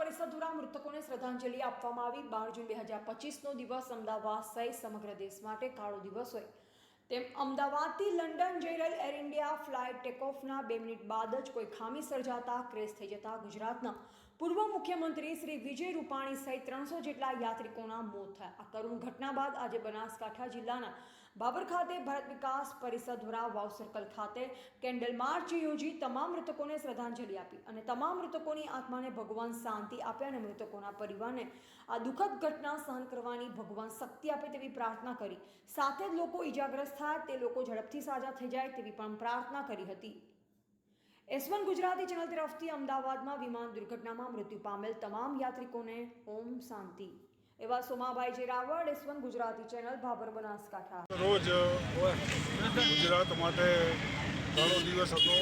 પરિષદ મૃતકોને શ્રદ્ધાંજલિ આપવામાં આવી. બાર જૂન બે હજાર પચીસનો દિવસ અમદાવાદ સહિત સમગ્ર દેશ માટે કાળો દિવસ હોય. તેમ અમદાવાદથી લંડન જઈ રહેલ એર ઇન્ડિયા ફ્લાઇટ ટેકઓફના બે મિનિટ બાદ જ કોઈ ખામી સર્જાતા ક્રેશ થઈ જતા ગુજરાતના પૂર્વ મુખ્યમંત્રી શ્રી વિજય રૂપાણી સહિત ત્રણસો જેટલા યાત્રિકોના મોત થયા. આ કરુણ ઘટના બાદ આજે બનાસકાંઠા જિલ્લાના બાબર ખાતે ભારત વિકાસ પરિષદ દ્વારા વાવ સર્કલ ખાતે કેન્ડલ માર્ચ યોજી તમામ મૃતકોને શ્રદ્ધાંજલિ આપી અને તમામ મૃતકોની આત્માને ભગવાન શાંતિ આપે અને મૃતકોના પરિવારને આ દુઃખદ ઘટના સહન કરવાની ભગવાન શક્તિ આપે તેવી પ્રાર્થના કરી. સાથે જ લોકો ઈજાગ્રસ્ત થાય તે લોકો ઝડપથી સાજા થઈ જાય તેવી પણ પ્રાર્થના કરી હતી. એસવન ગુજરાતી ચેનલ તરફથી અમદાવાદમાં વિમાન દુર્ઘટનામાં મૃત્યુ પામેલ તમામ યાત્રિકોને ઓમ શાંતિ. એવા સોમાભાઈ જે Raval S one Gujarati channel Bhabhar Banaskantha. રોજ ગુજરાત માટે ઘણો દિવસ હતો.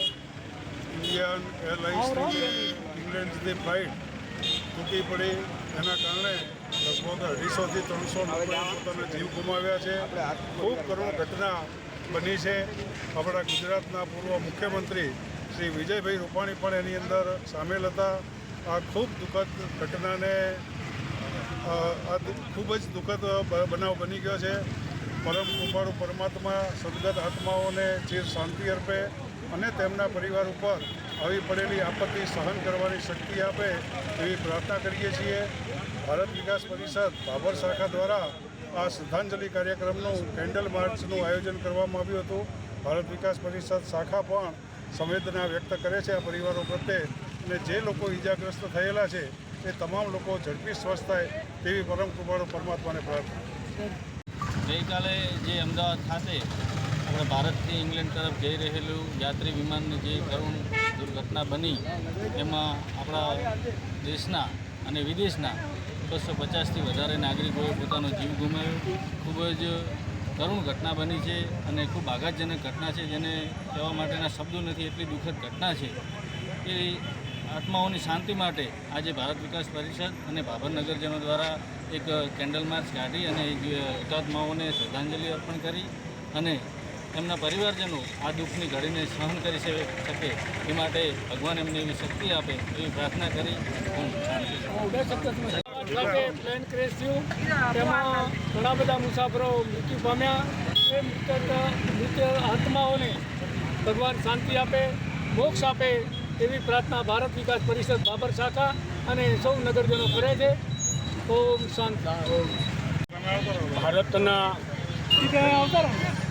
ઇન્ડિયન એરલાઇન્સની ઇંગ્લેન્ડની ફ્લાઇટ તૂટી પડી એના કારણે લગભગ અઢીસોથી ત્રણસો લોકોએ પોતાના જીવ ગુમાવ્યા છે. ખૂબ કરુણ ઘટના બની છે. આપણા ગુજરાતના પૂર્વ મુખ્યમંત્રી શ્રી વિજયભાઈ રૂપાણી પણ એની અંદર સામેલ હતા. આ ખૂબ દુઃખદ ઘટનાને આ ખૂબ જ દુઃખદ બનાવ બની ગયો છે. પરમ કૃપાળુ પરમાત્મા સદગત આત્માઓને ચિર શાંતિ અર્પે અને તેમના પરિવાર ઉપર આવી પડેલી આપત્તિ સહન કરવાની શક્તિ આપે એવી પ્રાર્થના કરીએ છીએ. ભારત વિકાસ પરિષદ ભાભર શાખા દ્વારા આ શ્રદ્ધાંજલિ કાર્યક્રમનું કેન્ડલ માર્ચનું આયોજન કરવામાં આવ્યું હતું. ભારત વિકાસ પરિષદ શાખા પણ સંવેદના વ્યક્ત કરે છે આ પરિવારો પ્રત્યે અને જે લોકો ઈજાગ્રસ્ત થયેલા છે એ તમામ લોકો ઝડપી સ્વસ્થ થાય તેવી પરમ કૃપાળુ પરમાત્માને પ્રાર્થના. ગઈકાલે જે અમદાવાદ ખાતે આપણે ભારતથી ઇંગ્લેન્ડ તરફ જઈ રહેલું યાત્રી વિમાનની જે કરુણ દુર્ઘટના બની, એમાં આપણા દેશના અને વિદેશના બસો પચાસથી વધારે નાગરિકોએ પોતાનો જીવ ગુમાવ્યો. ખૂબ જ કરુણ ઘટના બની છે અને ખૂબ આઘાતજનક ઘટના છે, જેને કહેવા માટેના શબ્દો નથી, એટલી દુઃખદ ઘટના છે એ આત્માઓની શાંતિ માટે આજે ભારત વિકાસ પરિષદ અને ભાભર નગરજનો દ્વારા એક કેન્ડલ માર્ચ કાઢી અને એકાત્માઓને શ્રદ્ધાંજલિ અર્પણ કરી અને એમના પરિવારજનો આ દુઃખની ઘડીને સહન કરી શકે એ માટે ભગવાન એમને એવી શક્તિ આપે એવી પ્રાર્થના કરી. હું પ્લેન ક્રેશ થયું. તેમાં ઘણા બધા મુસાફરો મૃત્યુ પામ્યા. એ મૃતક મૃત આત્માઓને ભગવાન શાંતિ આપે, મોક્ષ આપે એવી પ્રાર્થના ભારત વિકાસ પરિષદ બાબર શાખા અને સૌ નગરજનો કરે છે. ઓમ શાંતિ. ભારતના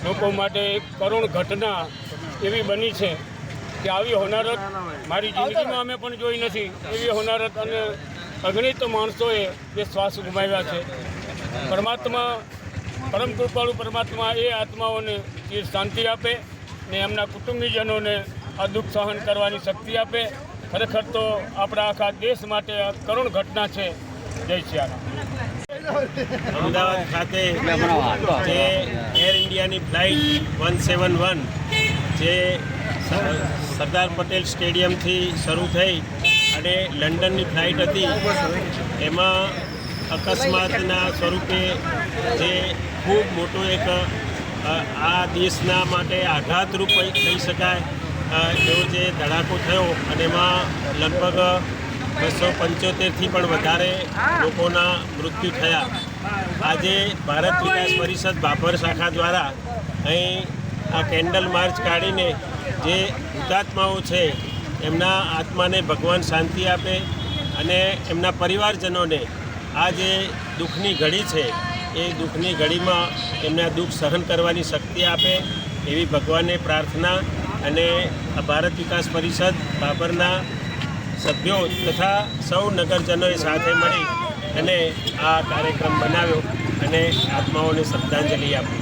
લોકો માટે એક કરુણ ઘટના એવી બની છે કે આવી હોનારત મારી જિંદગીમાં અમે પણ જોઈ નથી. એવી હોનારત અને અગણિત માણસોએ જે શ્વાસ ગુમાવ્યા છે. પરમાત્મા, પરમ કૃપાળુ પરમાત્મા એ આત્માઓને ચીર શાંતિ આપે ને એમના કુટુંબીજનોને આ દુઃખ સહન કરવાની શક્તિ આપે. ખરેખર તો આપણા આખા દેશ માટે કરુણ ઘટના છે. જય સિયારામ અમદાવાદ ખાતે જે એર ઇન્ડિયાની ફ્લાઇટ વન સેવન વન જે સરદાર પટેલ સ્ટેડિયમથી શરૂ થઈ અને લંડનની ફ્લાઇટ હતી, એમાં અકસ્માતના સ્વરૂપે જે ખૂબ મોટો એક આ દેશના માટે આઘાતરૂપ કહી શકાય. એવો જે ધડાકો થયો અને એમાં લગભગ બસો પંચોતેરથી પણ વધારે લોકોના મૃત્યુ થયા. આજે ભારત વિકાસ પરિષદ ભાભર શાખા દ્વારા અહીં આ કેન્ડલ માર્ચ કાઢીને જે હુતાત્માઓ છે, એમના આત્માને ભગવાન શાંતિ આપે અને એમના પરિવારજનોને આ જે દુઃખની ઘડી છે, એ દુઃખની ઘડીમાં એમને આ દુઃખ સહન કરવાની શક્તિ આપે એવી ભગવાનને પ્રાર્થના અને ભારત વિકાસ પરિષદ બાબરના સભ્યો તથા સૌ નગરજનોએ સાથે મળી અને આ કાર્યક્રમ બનાવ્યો અને આત્માઓને શ્રદ્ધાંજલિ આપી.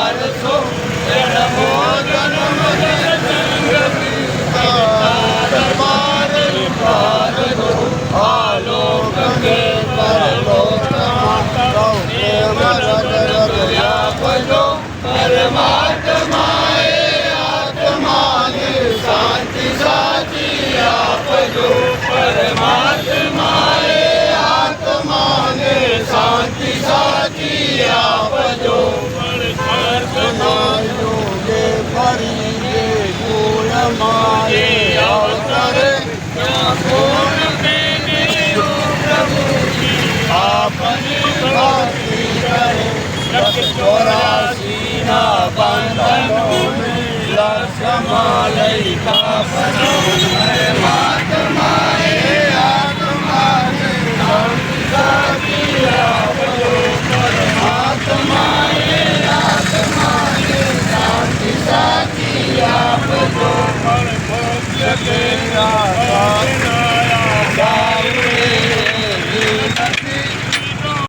લક્ષ ચોરાસીના બંધનોને લક્ષ્યમાં લઈ કાપજો